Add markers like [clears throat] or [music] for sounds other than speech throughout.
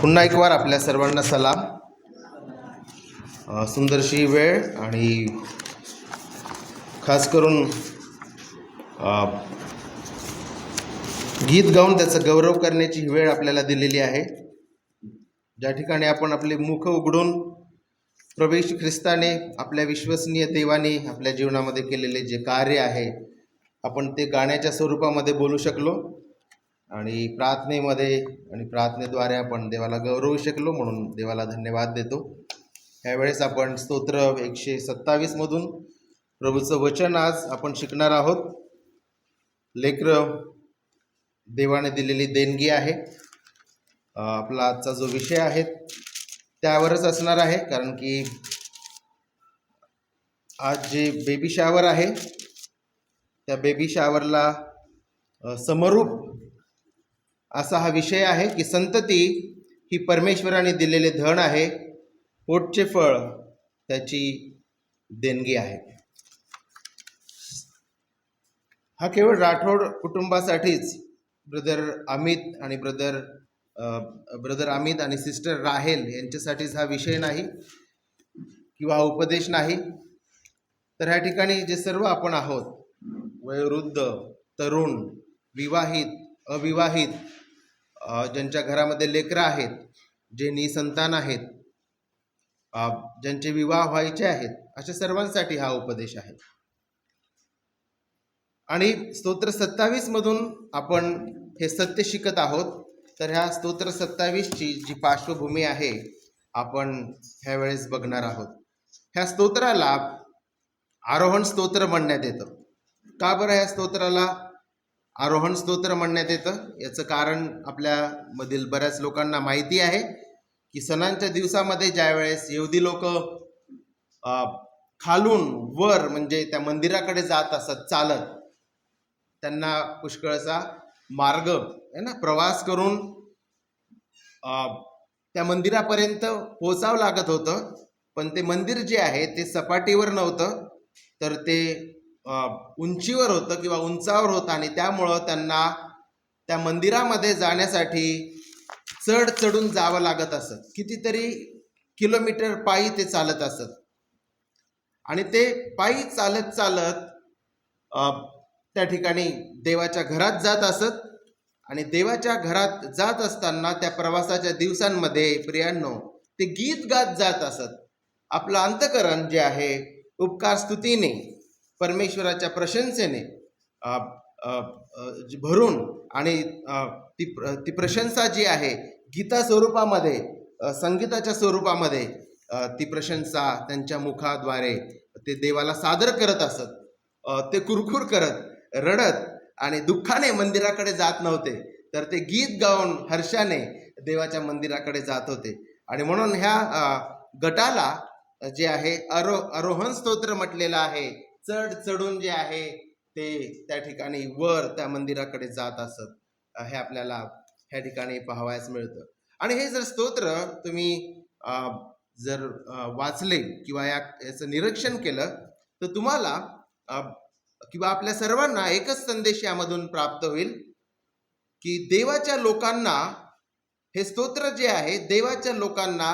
पुन्हा एक वार आपल्या सर्वांना सलाम. सुंदरशी वेळ आणि खास करून गीत गाऊन त्याचा गौरव करण्याची ही वेळ आपल्याला दिलेली आहे. ज्या ठिकाणी आपण आपले मुख उघडून प्रवेश ख्रिस्ताने आपल्या विश्वसनीय देवाने आपल्या जीवनामध्ये केलेले जे कार्य आहे आपण ते गाण्याच्या स्वरूपामध्ये बोलू शकलो. आणि प्रार्थनेमध्ये आणि प्रार्थनेद्वारे आपण देवाला गौरवू शकलो म्हणून देवाला धन्यवाद देतो. ह्यावेळेस आपण स्तोत्र एकशे सत्तावीसमधून प्रभूचं वचन आज आपण शिकणार आहोत. लेकर देवाने दिलेली देणगी आहे. आपला आजचा जो विषय आहे त्यावरच असणार आहे कारण की आज जे बेबी शावर आहे त्या बेबी शावरला समरूप असा हा विषय आहे की संतती ही परमेश्वराने दिलेले धन आहे. पोटचे फळ त्याची देणगी आहे. हा केवळ राठोड कुटुंबासाठीच ब्रदर अमित आणि ब्रदर ब्रदर अमित आणि सिस्टर राहेल यांच्यासाठीच हा विषय नाही किंवा हा उपदेश नाही. तर ह्या ठिकाणी जे सर्व आपण आहोत वयोवृद्ध तरुण विवाहित अविवाहित ज्यांच्या घरामध्ये लेकरं आहेत जे निसंतान आहेत ज्यांचे विवाह व्हायचे आहेत अशा सर्वांसाठी हा उपदेश आहे. आणि स्तोत्र सत्तावीस मधून आपण हे सत्य शिकत आहोत. तर ह्या स्तोत्र सत्तावीसची जी पार्श्वभूमी आहे आपण ह्यावेळेस बघणार आहोत. ह्या स्तोत्राला आरोहण स्तोत्र म्हणण्यात येतं. का बरं ह्या स्तोत्राला? आरोहण स्तोत्र म्हणण्यात येतं. याचं कारण आपल्यामधील बऱ्याच लोकांना माहिती आहे की सणांच्या दिवसामध्ये ज्यावेळेस येवदी लोक खालून वर म्हणजे त्या मंदिराकडे जात असत चालत त्यांना पुष्कळचा मार्ग आहे ना प्रवास करून त्या मंदिरापर्यंत पोचावं लागत होतं. पण ते मंदिर जे आहे ते सपाटीवर नव्हतं. तर ते उंचीवर होतं किंवा उंचावर होतं आणि त्यामुळं त्यांना त्या मंदिरामध्ये जाण्यासाठी चढ चढून जावं लागत असत. कितीतरी किलोमीटर पायी ते चालत असत. आणि ते पायी चालत चालत त्या ठिकाणी देवाच्या घरात जात असत. आणि देवाच्या घरात जात असताना त्या प्रवासाच्या दिवसांमध्ये प्रियांनो ते गीत गात जात असत. आपलं अंतकरण जे आहे उपकार स्तुतीने. परमेश्वराच्या प्रशंसेने भरून आणि ती ती प्रशंसा जी आहे गीता स्वरूपामध्ये संगीताच्या स्वरूपामध्ये ती प्रशंसा त्यांच्या मुखाद्वारे ते देवाला सादर करत असत. ते कुरकुर करत रडत आणि दुःखाने मंदिराकडे जात नव्हते. तर ते गीत गाऊन हर्षाने देवाच्या मंदिराकडे जात होते. आणि म्हणून ह्या गटाला जे आहे अरो आरोहण स्तोत्र म्हटलेलं आहे. चढ चढून जे आहे ते त्या ठिकाणी वर त्या मंदिराकडे जात असत. हे आपल्याला ह्या ठिकाणी पाहावयास मिळतं. आणि हे जर स्तोत्र तुम्ही जर वाचले किंवा या याचं निरीक्षण केलं तर तुम्हाला किंवा आपल्या सर्वांना एकच संदेश यामधून प्राप्त होईल की देवाच्या लोकांना हे स्तोत्र जे आहे देवाच्या लोकांना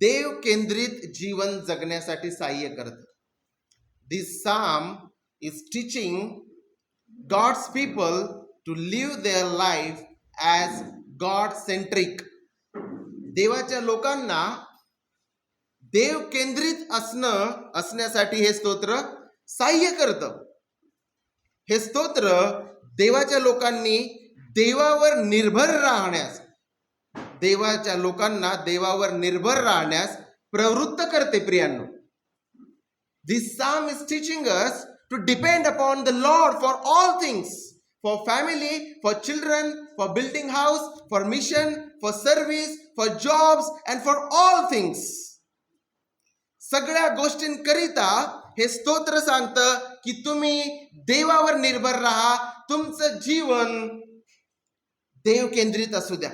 देव केंद्रित जीवन जगण्यासाठी सहाय्य करतं. This psalm is teaching God's people to live their life as God centric देवाच्या लोकांना देव केंद्रित असणं असण्यासाठी हे स्तोत्र सहाय्य करतं. हे स्तोत्र देवाच्या लोकांनी देवावर निर्भर राहण्यास देवाच्या लोकांना देवावर निर्भर राहण्यास प्रवृत्त करते प्रियांनो. This psalm is teaching us to depend upon the Lord for all things for family for children for building house for mission for service, for jobs and for all things सगळ्या गोष्टींकरिता हे स्तोत्र सांगतं की तुम्ही देवावर निर्भर राहा तुमचं जीवन देव केंद्रित असू द्या.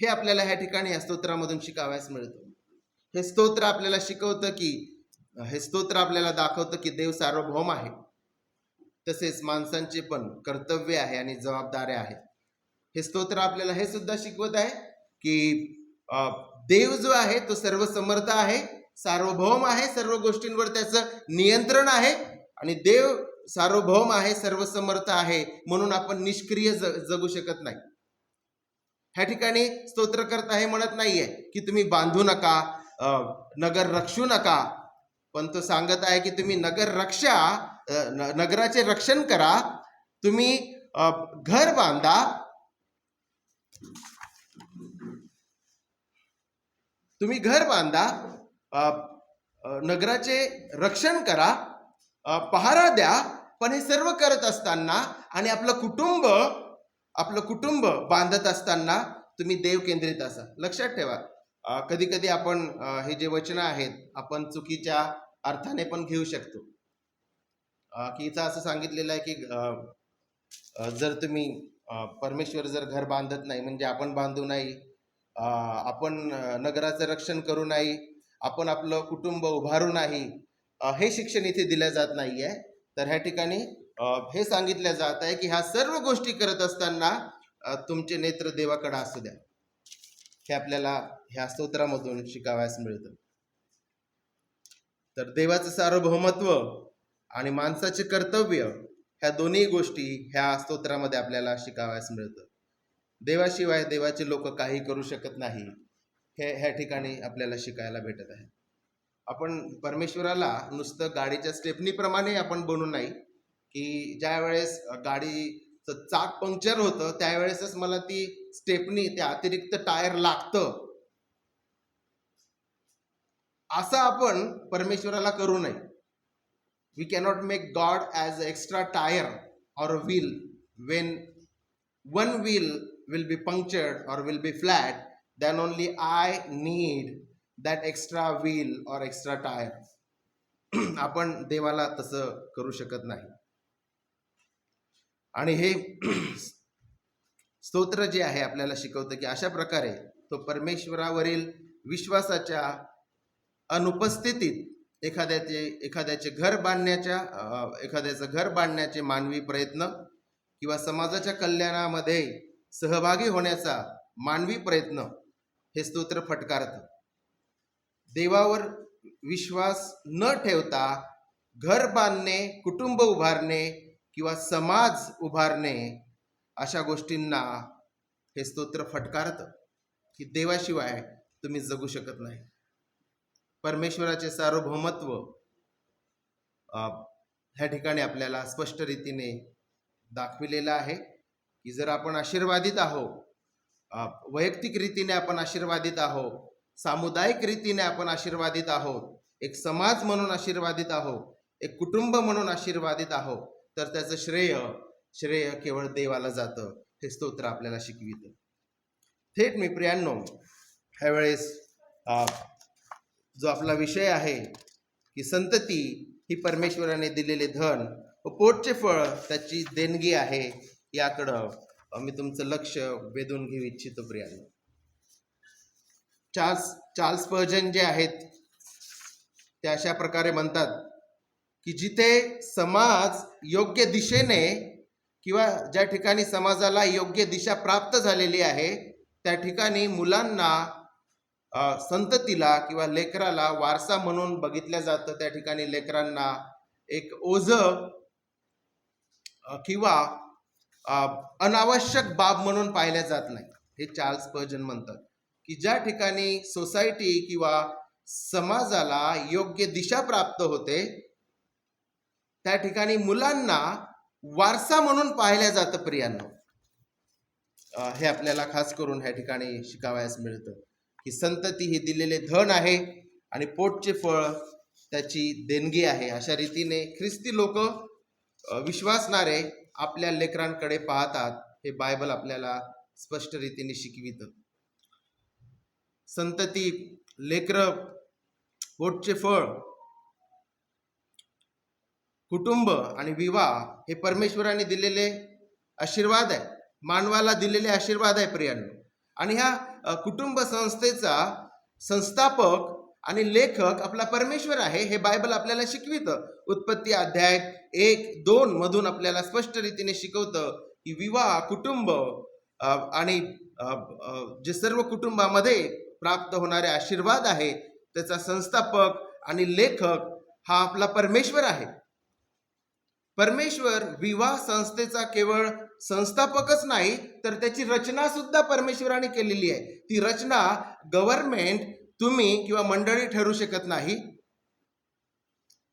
हे आपल्याला ह्या ठिकाणी या स्तोत्रामधून शिकावयास मिळतं. हे स्तोत्र आपल्याला शिकवतं की हे स्तोत्र आपल्याला दाखवतं की देव सार्वभौम आहे. तसेच माणसांचे पण कर्तव्य आहे आणि जबाबदाऱ्या आहेत. हे स्तोत्र आपल्याला हे सुद्धा शिकवत आहे की देव जो आहे तो सर्व समर्थ आहे सार्वभौम आहे सर्व गोष्टींवर त्याचं नियंत्रण आहे आणि देव सार्वभौम आहे सर्व समर्थ आहे म्हणून आपण निष्क्रिय ज- जगू शकत नाही. ह्या ठिकाणी स्तोत्रकर्ता हे म्हणत नाहीये की तुम्ही बांधू नका नगर रक्षू नका पण तो सांगत आहे की तुम्ही नगर रक्षा नगराचे रक्षण करा तुम्ही घर बांधा. तुम्ही घर बांधा नगराचे रक्षण करा पहारा द्या पण हे सर्व करत असताना आणि आपलं कुटुंब आपलं कुटुंब बांधत असताना तुम्ही देव केंद्रित असा. लक्षात ठेवा. कधी कधी आपण हे जे वचनं आहेत आपण चुकीच्या अर्थाने पण घेऊ शकतो. की इथं असं सांगितलेलं आहे की जर तुम्ही परमेश्वर जर घर बांधत नाही म्हणजे आपण बांधू नाही आपण नगराचं रक्षण करू नाही आपण आपलं कुटुंब उभारू नाही हे शिक्षण इथे दिलं जात नाही आहे तर ह्या ठिकाणी हे सांगितलं जात आहे की ह्या सर्व गोष्टी करत असताना तुमचे नेत्र देवाकडे असू द्या. हे आपल्याला ह्या स्तोत्रामधून शिकावयास मिळतं. तर देवाचं सार्वभौमत्व आणि माणसाचे कर्तव्य ह्या दोन्ही गोष्टी ह्या स्तोत्रामध्ये आपल्याला शिकावयास मिळतं. देवाशिवाय देवाचे लोक काही करू शकत नाही हे ह्या ठिकाणी आपल्याला शिकायला भेटत आहे. आपण परमेश्वराला नुसतं गाडीच्या स्टेपनीप्रमाणे आपण बनू नाही की ज्या वेळेस गाडीचं चाक पंक्चर होतं त्यावेळेसच मला ती स्टेपनी त्या अतिरिक्त टायर लागतं. असं आपण परमेश्वराला करू नये. We cannot make God as a extra tyre or a wheel when one wheel will be punctured or will be flat then only I need that extra wheel or extra tyre आपण देवाला तसं करू शकत नाही. आणि हे [clears throat] स्तोत्र जे आहे आपल्याला शिकवतं की अशा प्रकारे तो परमेश्वरावरील विश्वासाच्या अनुपस्थितीत एखाद्याचे एखाद्याचे घर बांधण्याच्या एखाद्याचं घर बांधण्याचे मानवी प्रयत्न किंवा समाजाच्या कल्याणामध्ये सहभागी होण्याचा मानवी प्रयत्न हे स्तोत्र फटकारतं. देवावर विश्वास न ठेवता घर बांधणे कुटुंब उभारणे किंवा समाज उभारणे अशा गोष्टींना हे स्तोत्र फटकारतं की देवाशिवाय तुम्ही जगू शकत नाही. परमेश्वराचे सार्वभौमत्व ह्या ठिकाणी आपल्याला स्पष्ट रीतीने दाखविलेलं आहे की जर आपण आशीर्वादित आहोत वैयक्तिक रीतीने आपण आशीर्वादित आहोत सामुदायिक रीतीने आपण आशीर्वादित आहोत एक समाज म्हणून आशीर्वादित आहोत एक कुटुंब म्हणून आशीर्वादित आहोत तर त्याचं श्रेय श्रेय केवळ देवाला जातं हे स्तोत्र आपल्याला शिकवितं. थेट मी प्रियांनो ह्यावेळेस जो आपला विषय आहे की संतती ही परमेश्वराने दिलेले धन व पोटचे फळ त्याची देणगी आहे याकडं मी तुमचं लक्ष वेधून घेऊ इच्छितो प्रियांनो. चार्ल्स चार्ल्स पर्जन जे आहेत ते अशा प्रकारे म्हणतात की जिथे समाज योग्य दिशेने किंवा ज्या ठिकाणी समाजाला योग्य दिशा प्राप्त झालेली आहे त्या ठिकाणी मुलांना संततीला किंवा लेकराला वारसा म्हणून बघितलं जातं. त्या ठिकाणी लेकरांना एक ओझ किंवा अनावश्यक बाब म्हणून पाहिल्या जात नाही. हे चार्ल्स पर्जन म्हणतात की ज्या ठिकाणी सोसायटी किंवा समाजाला योग्य दिशा प्राप्त होते त्या ठिकाणी मुलांना वारसा म्हणून पाहिल्या जातं प्रियांनो. हे आपल्याला खास करून ह्या ठिकाणी शिकावयास मिळतं. की संतती हे दिलेले धन आहे आणि पोटचे फळ त्याची देणगी आहे. अशा रीतीने ख्रिस्ती लोक विश्वासणारे आपल्या लेकरांकडे पाहतात. हे बायबल आपल्याला स्पष्ट रीतीने शिकवित. संतती लेकर पोटचे फळ कुटुंब आणि विवाह हे परमेश्वराने दिलेले आशीर्वाद आहे. मानवाला दिलेले आशीर्वाद आहे प्रियांनो. आणि ह्या कुटुंब संस्थेचा संस्थापक आणि लेखक आपला परमेश्वर आहे हे बायबल आपल्याला शिकवितं. उत्पत्ती अध्याय एक दोन मधून आपल्याला स्पष्ट रीतीने शिकवतं की विवाह कुटुंब आणि जे सर्व कुटुंबामध्ये प्राप्त होणारे आशीर्वाद आहे त्याचा संस्थापक आणि लेखक हा आपला परमेश्वर आहे. परमेश्वर विवाह संस्थेचा केवळ संस्थापकच नाही तर त्याची रचना सुद्धा परमेश्वराने केलेली आहे. ती रचना गव्हर्नमेंट तुम्ही किंवा मंडळी ठरू शकत नाही.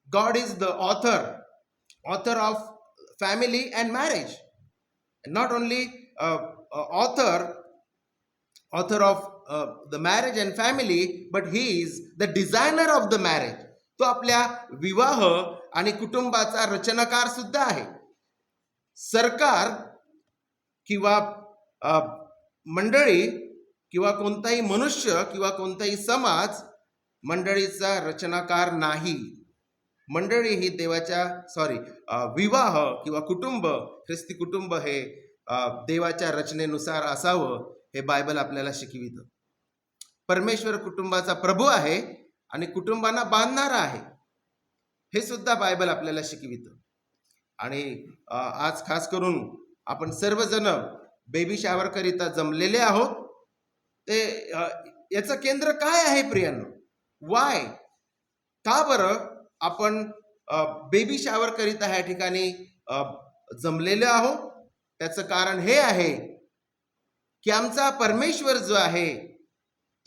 God is the author author of family and marriage not only author author of the marriage and family but he is the designer of the marriage तो आपल्या विवाह आणि कुटुंबाचा रचनाकार सुद्धा आहे. सरकार किंवा मंडळी किंवा कोणताही मनुष्य किंवा कोणताही समाज मंडळीचा रचनाकार नाही. मंडळी ही देवाच्या सॉरी विवाह किंवा कुटुंब ख्रिस्ती कुटुंब हे देवाच्या रचनेनुसार असावं हे बायबल आपल्याला शिकवितं. परमेश्वर कुटुंबाचा प्रभू आहे. आणि कुटुंबांना बांधणारा आहे. हे सुद्धा बायबल आपल्याला शिकवितं. आणि आज खास करून आपण सर्वजण बेबी शावरकरिता जमलेले आहोत. ते याचं केंद्र काय आहे प्रियांनो? वाय का बरं आपण बेबी शावरकरिता ह्या ठिकाणी अ, जमलेले आहोत? त्याचं कारण हे आहे की आमचा परमेश्वर जो आहे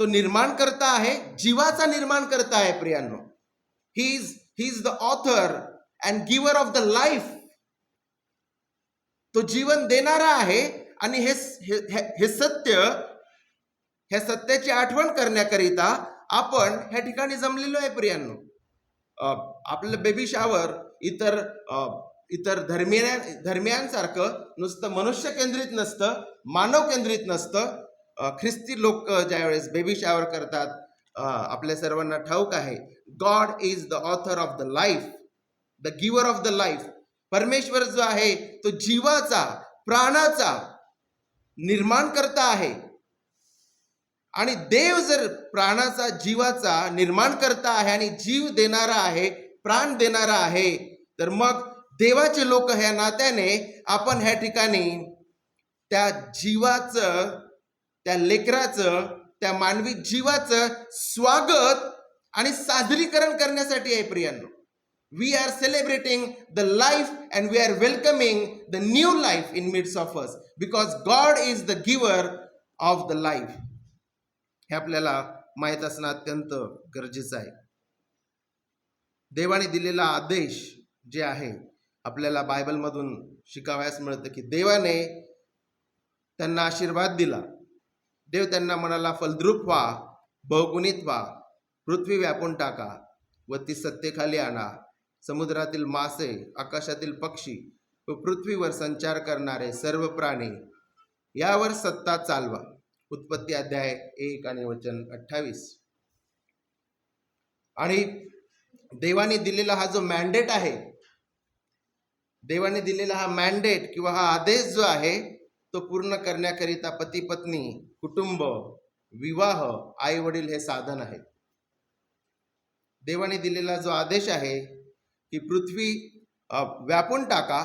तो निर्माण करता आहे जीवाचा निर्माण करता आहे प्रियांनो. He is he is the author and giver of the life तो जीवन देणारा आहे आणि हे हे- सत्य हे सत्य ह्या सत्याची आठवण करण्याकरिता आपण ह्या ठिकाणी जमलेलो आहे प्रियांनो. आपलं बेबी शावर इतर इतर धर्मिया धर्मियांसारखं नुसतं मनुष्य केंद्रित नसतं मानव केंद्रित नसतं ख्रिस्ती लोक ज्यावेळेस बेबी शावर करतात आपल्या सर्वांना ठाऊक आहे God is the author of the life the giver of the life परमेश्वर जो आहे तो जीवाचा प्राणाचा निर्माण करता आहे. आणि देव जर प्राणाचा जीवाचा निर्माण करता आहे आणि जीव देणारा आहे प्राण देणारा आहे तर मग देवाचे लोक ह्या नात्याने आपण ह्या ठिकाणी त्या जीवाचं त्या लेकराचं त्या मानवी जीवाचं स्वागत आणि सादरीकरण करण्यासाठी आहे प्रियांनो. We are celebrating the life and we are welcoming the new life in midst of us because God is the giver of the life हे आपल्याला माहीत असणं अत्यंत गरजेचं आहे. देवाने दिलेला आदेश जे आहे आपल्याला बायबलमधून शिकावयास मिळतं की देवाने त्यांना आशीर्वाद दिला. देव त्यांना म्हणाला फलद्रूप व्हा बहुगुणित व्हा पृथ्वी व्यापून टाका व ती सत्तेखाली आणा समुद्रातील मासे आकाशातील पक्षी व पृथ्वीवर संचार करणारे सर्व प्राणी यावर सत्ता चालवा. उत्पत्ती अध्याय एक आणि वचन अठ्ठावीस. आणि देवाने दिलेला हा जो मॅन्डेट आहे देवाने दिलेला हा मॅन्डेट किंवा हा आदेश जो आहे तो पूर्ण करण्याकरिता पती पत्नी कुटुंब विवाह आई वडील हे साधन आहे देवाने दिलेला जो आदेश आहे की पृथ्वी व्यापून टाका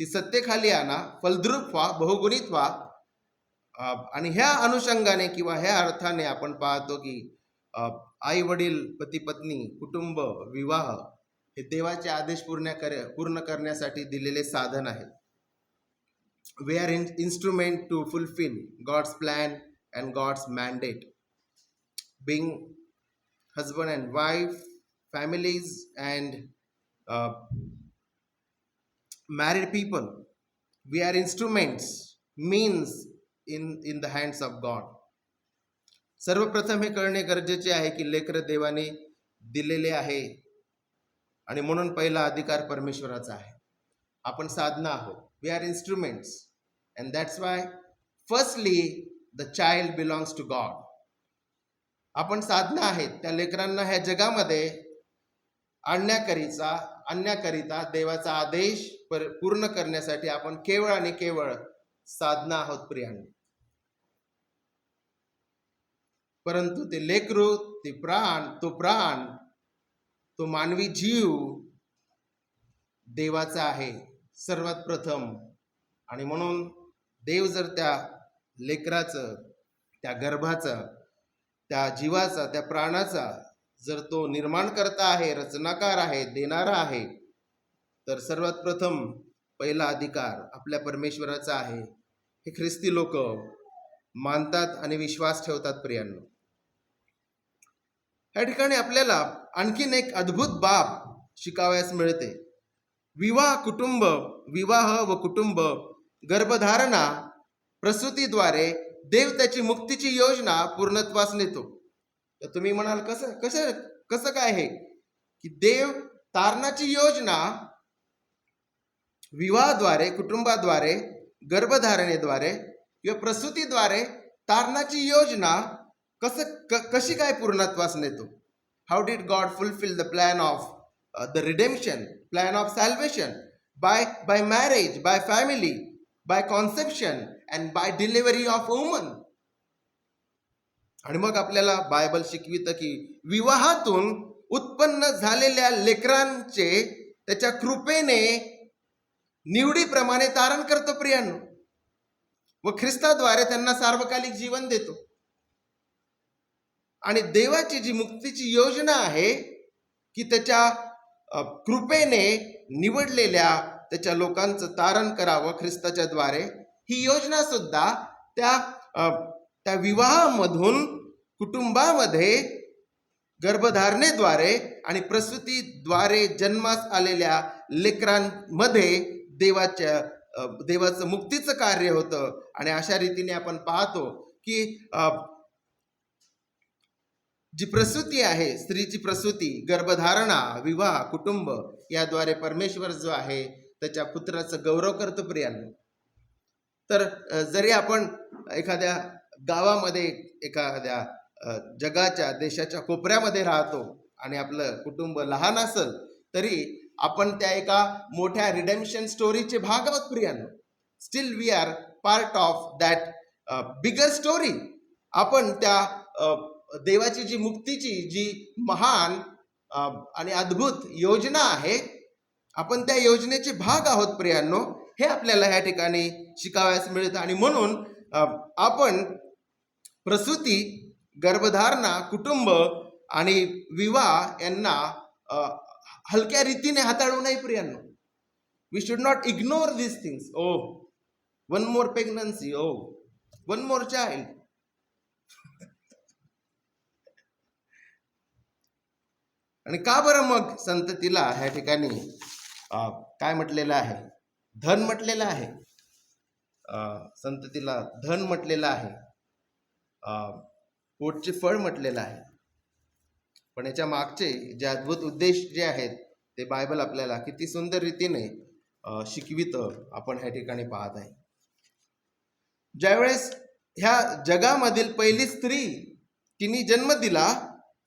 ती सत्तेखाली आणा फलद्रूप व्हा बहुगुणित व्हा. आणि ह्या अनुषंगाने किंवा ह्या अर्थाने आपण पाहतो की आई वडील पती पत्नी कुटुंब विवाह हे देवाचे आदेश पूर्ण कर पूर्ण करण्यासाठी दिलेले साधन आहे we are in instrument to fulfill God's plan and God's mandate. Being husband and wife, families, and uh, married people. We are instruments, means in, in the hands of God. सर्वप्रथम हे कळणे गरजेचे आहे की लेकर देवाने दिलेले आहे आणि म्हणून पहिला अधिकार परमेश्वराचा आहे आपण साधना आहोत we are instruments and that's why firstly, the child belongs to God आपण साधना आहेत त्या लेकरांना ह्या जगामध्ये आणण्याकरिता आणण्याकरिता देवाचा आदेश पर पूर्ण करण्यासाठी आपण केवळ आणि केवळ साधना आहोत प्रियांनी. परंतु ते लेकरू ते प्राण तो प्राण तो मानवी जीव देवाचा आहे. सर्वात प्रथम. आणि म्हणून देव जर त्या लेकराचं त्या गर्भाचा त्या जीवाचा त्या प्राणाचा जर तो निर्माण करता आहे रचनाकार आहे देणारा आहे तर सर्वात प्रथम पहिला अधिकार आपल्या परमेश्वराचा आहे. हे ख्रिस्ती लोक मानतात आणि विश्वास ठेवतात प्रियांनो. या ठिकाणी आपल्याला आणखीन एक अद्भुत बाब शिकावयास मिळते. विवाह कुटुंब विवाह व कुटुंब गर्भधारणा प्रसूतीद्वारे देव त्याची मुक्तीची योजना पूर्णत्वास नेतो. तर तुम्ही म्हणाल कसं कसं कसं काय हे की देव तारणाची योजना विवाहाद्वारे कुटुंबाद्वारे गर्भधारणेद्वारे किंवा प्रसूतीद्वारे तारणाची योजना कसं क कशी काय पूर्णत्वास नेतो? How did God fulfil the plan of the redemption plan of salvation by by marriage by family by conception and by delivery of woman आणि मग आपल्याला बायबल शिकवितं की विवाहातून उत्पन्न झालेल्या लेकरांचे त्याच्या कृपेने निवडीप्रमाणे तारण करतो प्रियांनो. व ख्रिस्ताद्वारे त्यांना सार्वकालिक जीवन देतो. आणि देवाची जी मुक्तीची योजना आहे की त्याच्या कृपेने निवडलेल्या त्याच्या लोकांचं तारण करावं ख्रिस्ताच्या द्वारे. ही योजना सुद्धा त्या त्या विवाहामधून कुटुंबामध्ये गर्भधारणेद्वारे आणि प्रसूतीद्वारे जन्मास आलेल्या लेकरांमध्ये देवाच्या देवाचं मुक्तीचं कार्य होतं. आणि अशा रीतीने आपण पाहतो की जी प्रसूती आहे स्त्रीची प्रसूती गर्भधारणा विवाह कुटुंब याद्वारे परमेश्वर जो आहे त्याच्या पुत्राचं गौरव करतो प्रियांनो. तर जरी आपण एखाद्या गावामध्ये एखाद्या जगाच्या देशाच्या कोपऱ्यामध्ये राहतो आणि आपलं कुटुंब लहान असेल तरी आपण त्या एका मोठ्या रिडेम्शन स्टोरीचे भाग आहोत प्रियांनो. Still we are part of that bigger story आपण त्या देवाची जी मुक्तीची जी महान आणि अद्भुत योजना आहे आपण त्या योजनेचे भाग आहोत प्रियांनो. हे आपल्याला ह्या ठिकाणी शिकावयास मिळतं आणि म्हणून आपण प्रसूती गर्भधारणा कुटुंब आणि विवाह यांना हलक्या रीतीने हाताळू नाही प्रियांनो. We should not ignore this things oh one more pregnancy oh one more child आणि का बरं मग संततीला ह्या ठिकाणी काय म्हटलेलं आहे? धन म्हटलेलं आहे. संततीला धन म्हटलेलं आहे. पोटचे फळ म्हटलेलं आहे. पण याच्या मागचे जे अद्भुत उद्देश जे आहेत ते बायबल आपल्याला किती सुंदर रीतीने शिकवित शिकवितं आपण ह्या ठिकाणी पाहत आहे. ज्यावेळेस ह्या जगामधील पहिली स्त्री तिने जन्म दिला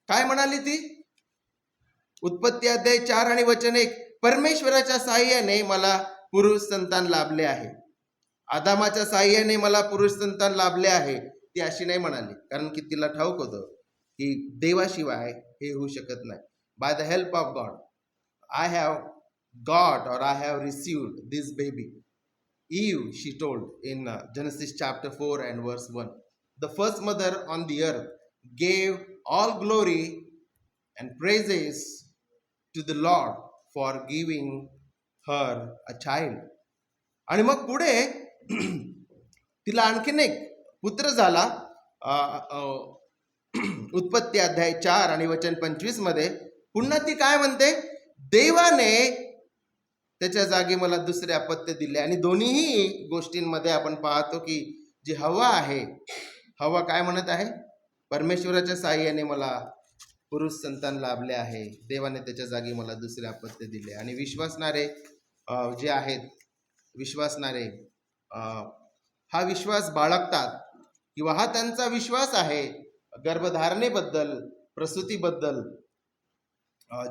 काय म्हणाली ती? उत्पत्ती अध्याय चार आणि वचन एक. परमेश्वराच्या साह्याने मला पुरुष संतान लाभले आहे. आदामाच्या साह्याने मला पुरुष संतान लाभले आहे ती अशी नाही म्हणाली. कारण की तिला ठाऊक होतं की देवाशिवाय हे होऊ शकत नाही. By the help of God I have God और I have received this baby Eve, she told in uh, Genesis chapter 4 and verse 1. The first mother on the earth gave all glory and praises to the Lord. For giving her a child आणि मग पुढे [clears throat] तिला आणखीन एक पुत्र झाला. उत्पत्ती अध्याय चार आणि वचन पंचवीसमध्ये. पुन्हा ती काय म्हणते? देवाने त्याच्या जागी मला दुसरे अपत्य दिले. आणि दोन्हीही गोष्टींमध्ये आपण पाहतो की जी हवा आहे हवा काय म्हणत आहे? परमेश्वराच्या साह्याने मला पुरुष संतान लाभले आहे. देवाने त्याच्या जागी मला दुसरे अपत्य दिले. आणि विश्वासणारे जे आहेत विश्वासणारे हा विश्वास बाळगतात किंवा हा त्यांचा विश्वास आहे गर्भधारणेबद्दल प्रसूतीबद्दल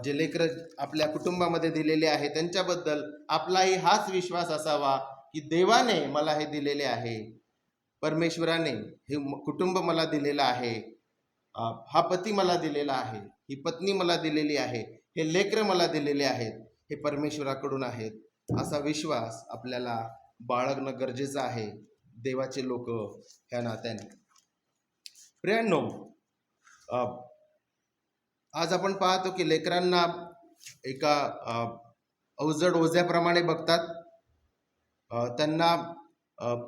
जे लेकर आपल्या कुटुंबामध्ये दिलेले आहे त्यांच्याबद्दल आपलाही हाच विश्वास असावा की देवाने मला हे दिलेले आहे. परमेश्वराने हे कुटुंब मला दिलेलं आहे. हा पती मला दिलेला आहे ही पत्नी मला दिलेली आहे हे लेकर मला दिलेले आहेत हे परमेश्वराकडून आहेत असा विश्वास आपल्याला बाळगणं गरजेचं आहे. देवाचे लोक ह्या नात्याने. प्रियांनो आज आपण पाहतो की लेकरांना एका अवजड ओझ्याप्रमाणे बघतात. त्यांना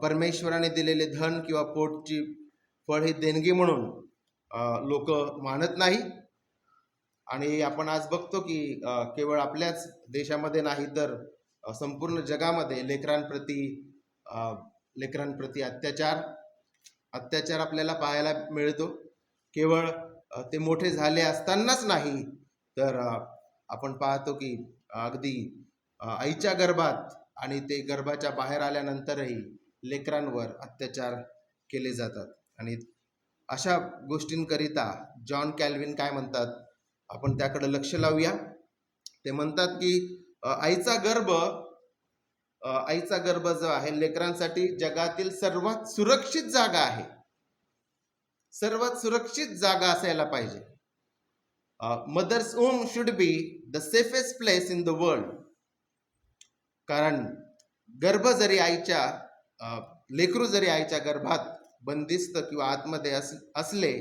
परमेश्वराने दिलेले धन किंवा पोटची फळ ही देणगी म्हणून लोक मानत नाही. आणि आपण आज बघतो की केवळ आपल्याच देशामध्ये नाही तर संपूर्ण जगामध्ये लेकरांप्रती लेकरांप्रती अत्याचार अत्याचार आपल्याला पाहायला मिळतो. केवळ ते मोठे झाले असतानाच नाही तर आपण पाहतो की अगदी आईच्या गर्भात आणि ते गर्भाच्या बाहेर आल्यानंतरही लेकरांवर अत्याचार केले जातात. आणि अशा गोष्टींकरिता जॉन कॅल्विन काय म्हणतात? आपण त्याकडे लक्ष लावूया. ते म्हणतात की आईचा गर्भ आईचा गर्भ जो आहे लेकरांसाठी जगातील सर्वात सुरक्षित जागा आहे. सर्वात सुरक्षित जागा असायला पाहिजे. Mothers womb should be the safest place in the world. कारण गर्भ जरी आईच्या लेकरू जरी आईच्या गर्भात बंदिस्त किंवा आतमध्ये अस असले